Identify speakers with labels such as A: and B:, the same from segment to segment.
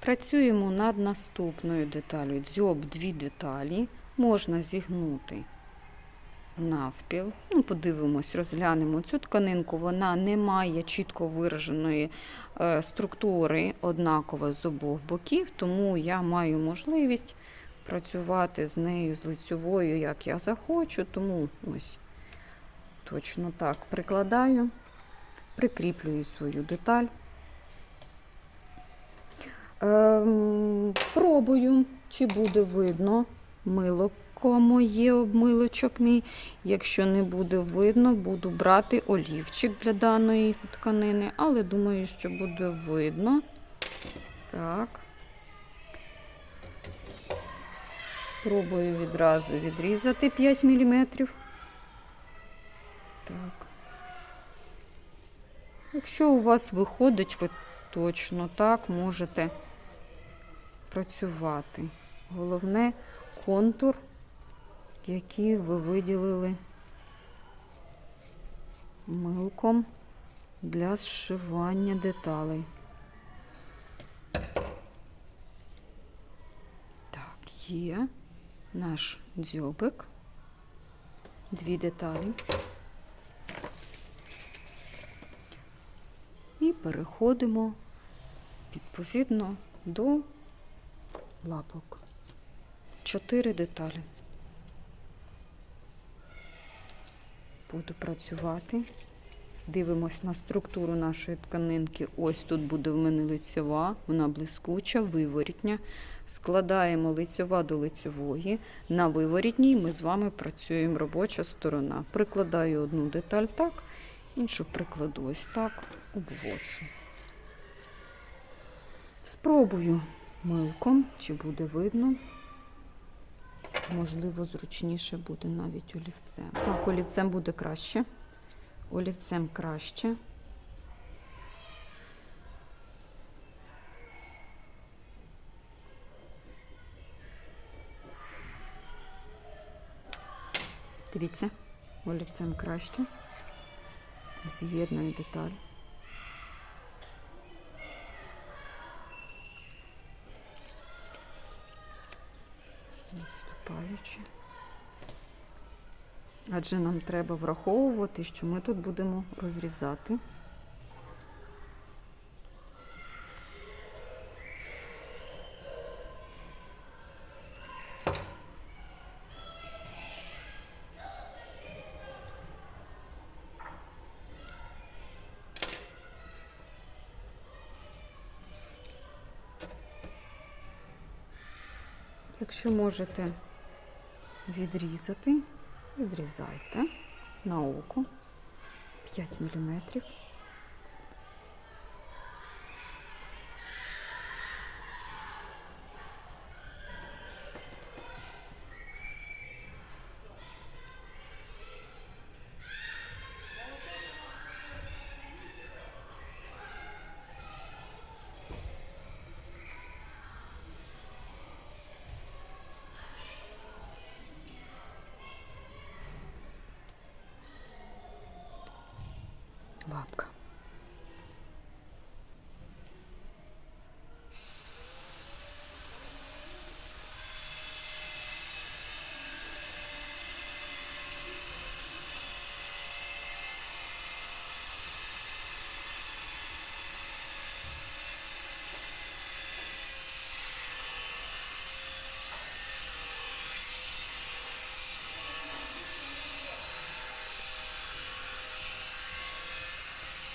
A: Працюємо над наступною деталю. Дзьоб дві деталі можна зігнути навпіл. Ну, подивимось, розглянемо цю тканинку. Вона не має чітко вираженої е, структури однаково з обох боків, тому я маю можливість працювати з нею з лицьовою, як я захочу. Тому ось точно так прикладаю, прикріплюю свою деталь. Ем, пробую, чи буде видно мило моє обмилочок мій. Якщо не буде видно, буду брати олівчик для даної тканини, але думаю, що буде видно. Так. Спробую відразу відрізати 5 мм. Так. Якщо у вас виходить, ви точно так можете працювати. Головне контур, який ви виділили милком для зшивання деталей. Так, є наш дзьобик, дві деталі. І переходимо відповідно до лапок. Чотири деталі. Буду працювати. Дивимось на структуру нашої тканинки. Ось тут буде в мене лицьова, вона блискуча, виворітня. Складаємо лицьова до лицьової. На виворітній ми з вами працюємо робоча сторона. Прикладаю одну деталь так, іншу прикладу ось так, обводжу. Спробую милком, чи буде видно. Можливо, зручніше буде навіть олівцем. Так, олівцем буде краще. Олівцем краще. Дивіться, олівцем краще. З'єдную деталь. Відступаючи. Адже нам треба враховувати, що ми тут будемо розрізати. Якщо можете відрізати, відрізайте на око 5 мм. Лапка.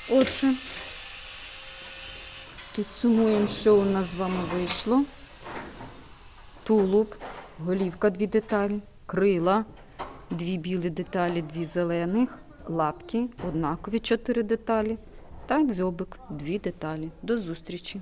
A: Отже, підсумуємо, що у нас з вами вийшло. Тулуб, голівка дві деталі, крила, дві білі деталі, дві зелених, лапки, однакові чотири деталі та дзьобик, дві деталі. До зустрічі!